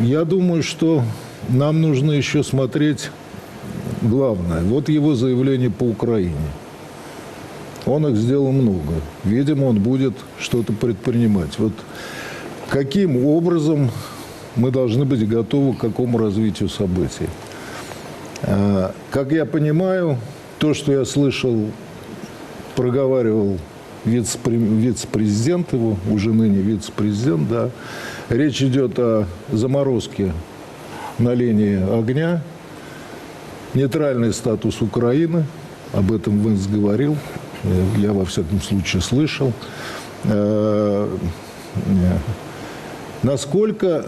я думаю, что нам нужно еще смотреть главное. Вот его заявление по Украине. Он их сделал много. Видимо, он будет что-то предпринимать. Вот каким образом мы должны быть готовы к какому развитию событий? А, Как я понимаю, то, что я слышал, проговаривал вице-пре- вице-президент его, уже ныне вице-президент, да, речь идет о заморозке на линии огня, нейтральный статус Украины, об этом Венс говорил, э, я во всяком случае слышал. Э, Насколько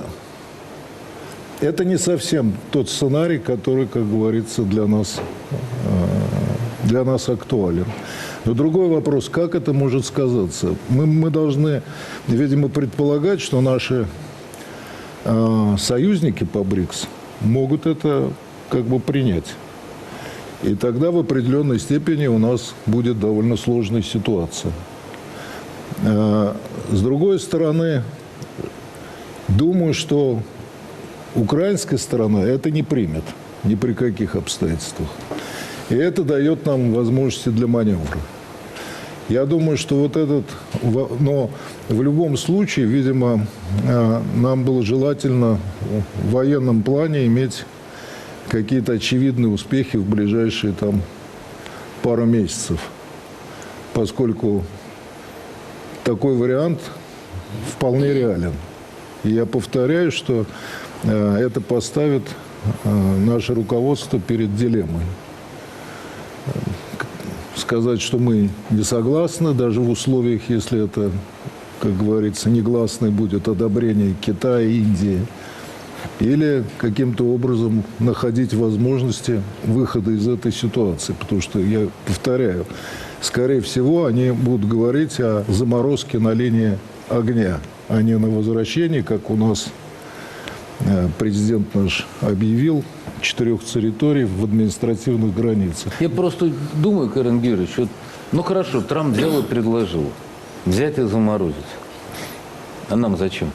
это не совсем тот сценарий, который, как говорится, для нас, э, для нас актуален. Но другой вопрос, как это может сказаться? Мы, мы должны, видимо, предполагать, что наши э, союзники по БРИКС могут это как бы принять. И тогда в определенной степени у нас будет довольно сложная ситуация. Э, С другой стороны, думаю, что украинская сторона это не примет ни при каких обстоятельствах. И это дает нам возможности для маневра. Я думаю, что вот этот... Но в любом случае, видимо, э, нам было желательно в военном плане иметь какие-то очевидные успехи в ближайшие там пару месяцев. Поскольку такой вариант вполне реален. И я повторяю, что э, это поставит э, наше руководство перед дилеммой. Сказать, что мы не согласны, даже в условиях, если это, как говорится, негласное будет одобрение Китая, Индии, или каким-то образом находить возможности выхода из этой ситуации. Потому что, я повторяю, скорее всего, они будут говорить о заморозке на линии огня, а не на возвращении, как у нас э, президент наш объявил, четырех территорий в административных границах. Я просто думаю, Карен Георгиевич, вот, ну хорошо, Трамп взял и предложил взять и заморозить. А нам зачем?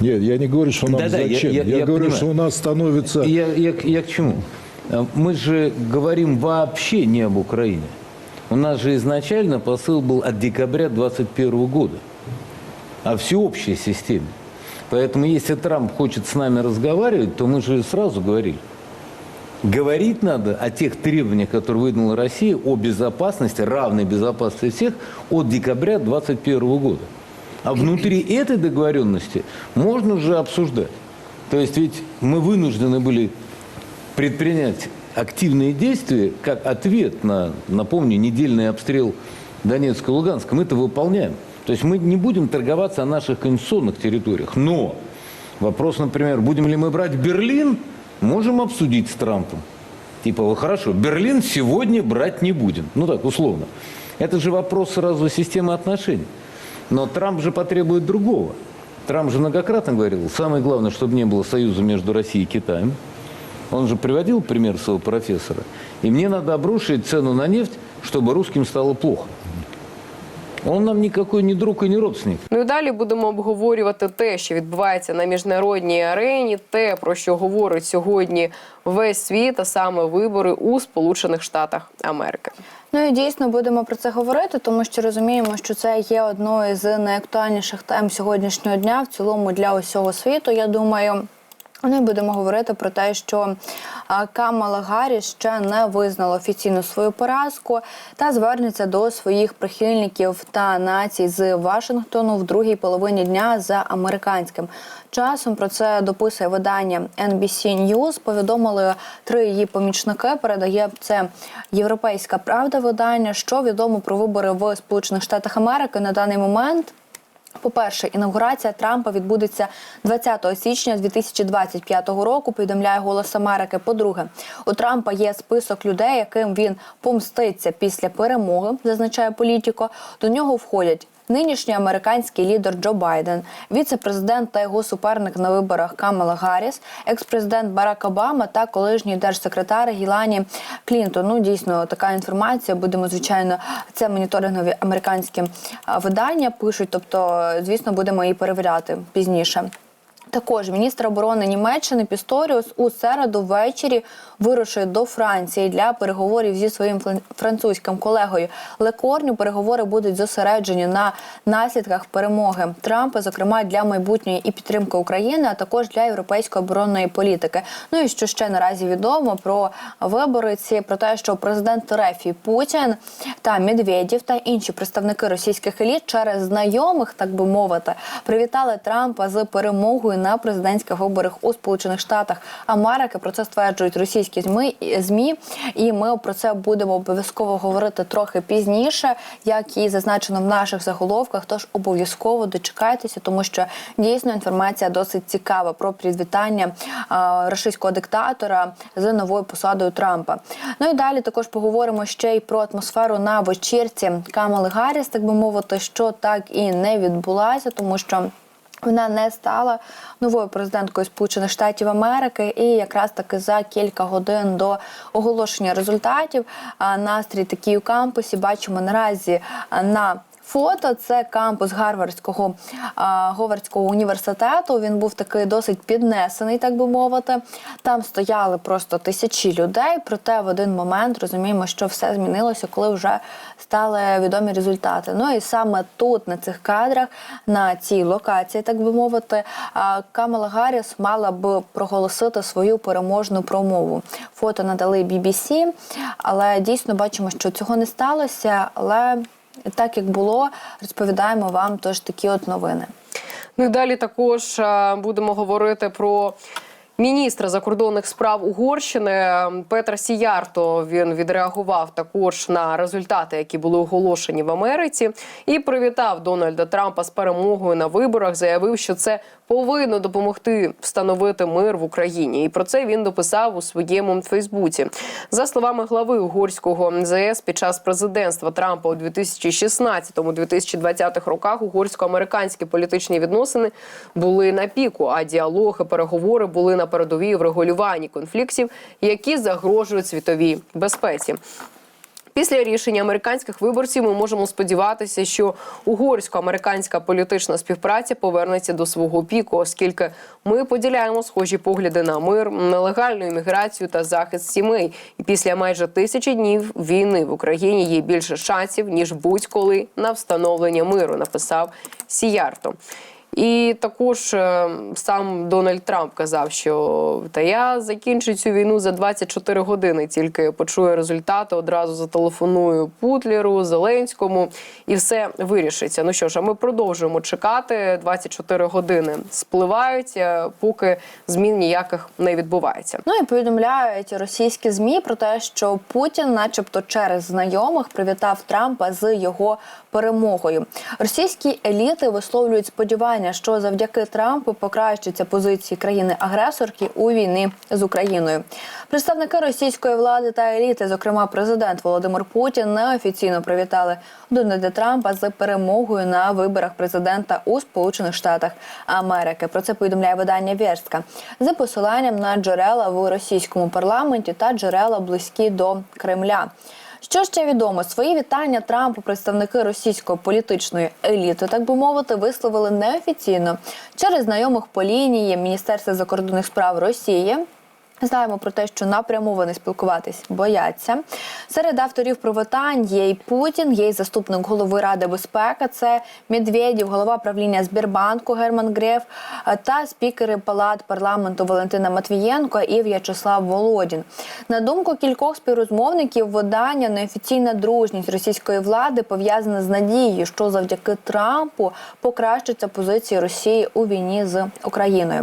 Нет, я не говорю, что нам я- зачем. я- Я, я говорю, понимаю. что у нас становится... Я, я, я к чему? А, Мы же говорим вообще не об Украине. У нас же изначально посыл был от декабря 2021 года о всеобщей системе. Поэтому если Трамп хочет с нами разговаривать, то мы же сразу говорили. Говорить надо о тех требованиях, которые выдвинула Россия, о безопасности, равной безопасности всех от декабря 2021 года. А внутри этой договоренности можно уже обсуждать. То есть ведь мы вынуждены были предпринять активные действия как ответ на, напомню, недельный обстрел Донецка и Луганска. Мы это выполняем. То есть мы не будем торговаться о наших конституционных территориях. Но вопрос, например, будем ли мы брать Берлин, можем обсудить с Трампом. Типа, вот хорошо, Берлин сегодня брать не будем. Ну так, условно. Это же вопрос сразу системы отношений. Но Трамп же потребует другого. Трамп же многократно говорил, самое главное, чтобы не было союза между Россией и Китаем. Он же приводил пример своего профессора. И мне надо обрушить цену на нефть, чтобы русским стало плохо. Он нам никакой не друг и не родственник. Ну і далі будемо обговорювати те, що відбувається на міжнародній арені, те, про що говорить сьогодні весь світ, а саме вибори у Сполучених Штатах Америки. Ну і дійсно будемо про це говорити, тому що розуміємо, що це є одною з найактуальніших тем сьогоднішнього дня в цілому для усього світу. Я думаю. Ну і будемо говорити про те, що Камала Гарріс ще не визнала офіційно свою поразку та звернеться до своїх прихильників та націй з Вашингтону в другій половині дня за американським часом. Про це дописує видання NBC News. Повідомили три її помічники. Передає це Європейська Правда видання. Що відомо про вибори в Сполучених Штатах Америки на даний момент. По-перше, інаугурація Трампа відбудеться 20 січня 2025 року. Повідомляє Голос Америки. По-друге, у Трампа є список людей, яким він помститься після перемоги, зазначає політико. До нього входять. Нинішній американський лідер Джо Байден, віце-президент та його суперник на виборах Камала Гарріс, екс-президент Барак Обама та колишній держсекретар Гілані Клінтон. Ну дійсно така інформація. Будемо звичайно, це моніторингові американські видання пишуть. Тобто, звісно, будемо її перевіряти пізніше. Також міністр оборони Німеччини Пісторіус у середу ввечері вирушив до Франції для переговорів зі своїм французьким колегою Лекорню. Переговори будуть зосереджені на наслідках перемоги Трампа, зокрема для майбутньої і підтримки України, а також для європейської оборонної політики. Ну і що ще наразі відомо про вибори ці про те, що президент Рефі Путін та Медведєв та інші представники російських еліт через знайомих, так би мовити, привітали Трампа з перемогою на президентських виборах у Сполучених Штатах Америки. Про це стверджують російські змі змі, і ми про це будемо обов'язково говорити трохи пізніше, як і зазначено в наших заголовках. Тож обов'язково дочекайтеся, тому що дійсно інформація досить цікава про привітання російського диктатора з новою посадою Трампа. Ну і далі також поговоримо ще й про атмосферу на вечірці Камали Гарріс, так би мовити, що так і не відбулася, тому що. Вона не стала новою президенткою Сполучених Штатів Америки, і якраз таки за кілька годин до оголошення результатів настрій такий у кампусі бачимо наразі на. Фото це кампус Гарвардського а, Говардського університету. Він був такий досить піднесений, так би мовити. Там стояли просто тисячі людей. Проте в один момент розуміємо, що все змінилося, коли вже стали відомі результати. Ну і саме тут, на цих кадрах, на цій локації, так би мовити, Камала Гарріс мала б проголосити свою переможну промову. Фото надали BBC, але дійсно бачимо, що цього не сталося. Але так як було, розповідаємо вам тож такі от новини. Ну і далі також будемо говорити про. Міністра закордонних справ Угорщини Петра Сіярто він відреагував також на результати, які були оголошені в Америці, і привітав Дональда Трампа з перемогою на виборах. Заявив, що це повинно допомогти встановити мир в Україні. І про це він дописав у своєму Фейсбуці. За словами глави угорського МЗС, під час президентства Трампа у 2016-2020 роках угорсько-американські політичні відносини були на піку, а діалог і переговори були на передовій в регулюванні конфліктів, які загрожують світовій безпеці. Після рішення американських виборців ми можемо сподіватися, що угорсько-американська політична співпраця повернеться до свого піку, оскільки ми поділяємо схожі погляди на мир, нелегальну імміграцію та захист сімей. І після майже тисячі днів війни в Україні є більше шансів ніж будь-коли на встановлення миру. Написав Сіярто. І також е, сам Дональд Трамп казав, що та я закінчу цю війну за 24 години. Тільки почую результати, одразу зателефоную Путлеру, Зеленському, і все вирішиться. Ну що ж, а ми продовжуємо чекати. 24 години спливають, е, поки змін ніяких не відбувається. Ну і повідомляють російські змі про те, що Путін, начебто, через знайомих привітав Трампа з його перемогою. Російські еліти висловлюють сподівання, що завдяки Трампу покращаться позиції країни-агресорки у війні з Україною. Представники російської влади та еліти, зокрема президент Володимир Путін, неофіційно привітали Дональда Трампа з перемогою на виборах президента у Сполучених Штатах Америки. Про це повідомляє видання Вєрстка з посиланням на джерела в російському парламенті та джерела близькі до Кремля. Що ще відомо, свої вітання Трампу представники російської політичної еліти, так би мовити, висловили неофіційно через знайомих по лінії Міністерства закордонних справ Росії. Знаємо про те, що напряму спілкуватись бояться. Серед авторів привітань є і Путін, є і заступник голови Ради безпеки. Це Медведєв, голова правління Збірбанку Герман Греф та спікери палат парламенту Валентина Матвієнко і В'ячеслав Володін. На думку кількох співрозмовників, видання неофіційна дружність російської влади пов'язана з надією, що завдяки Трампу покращаться позиції Росії у війні з Україною.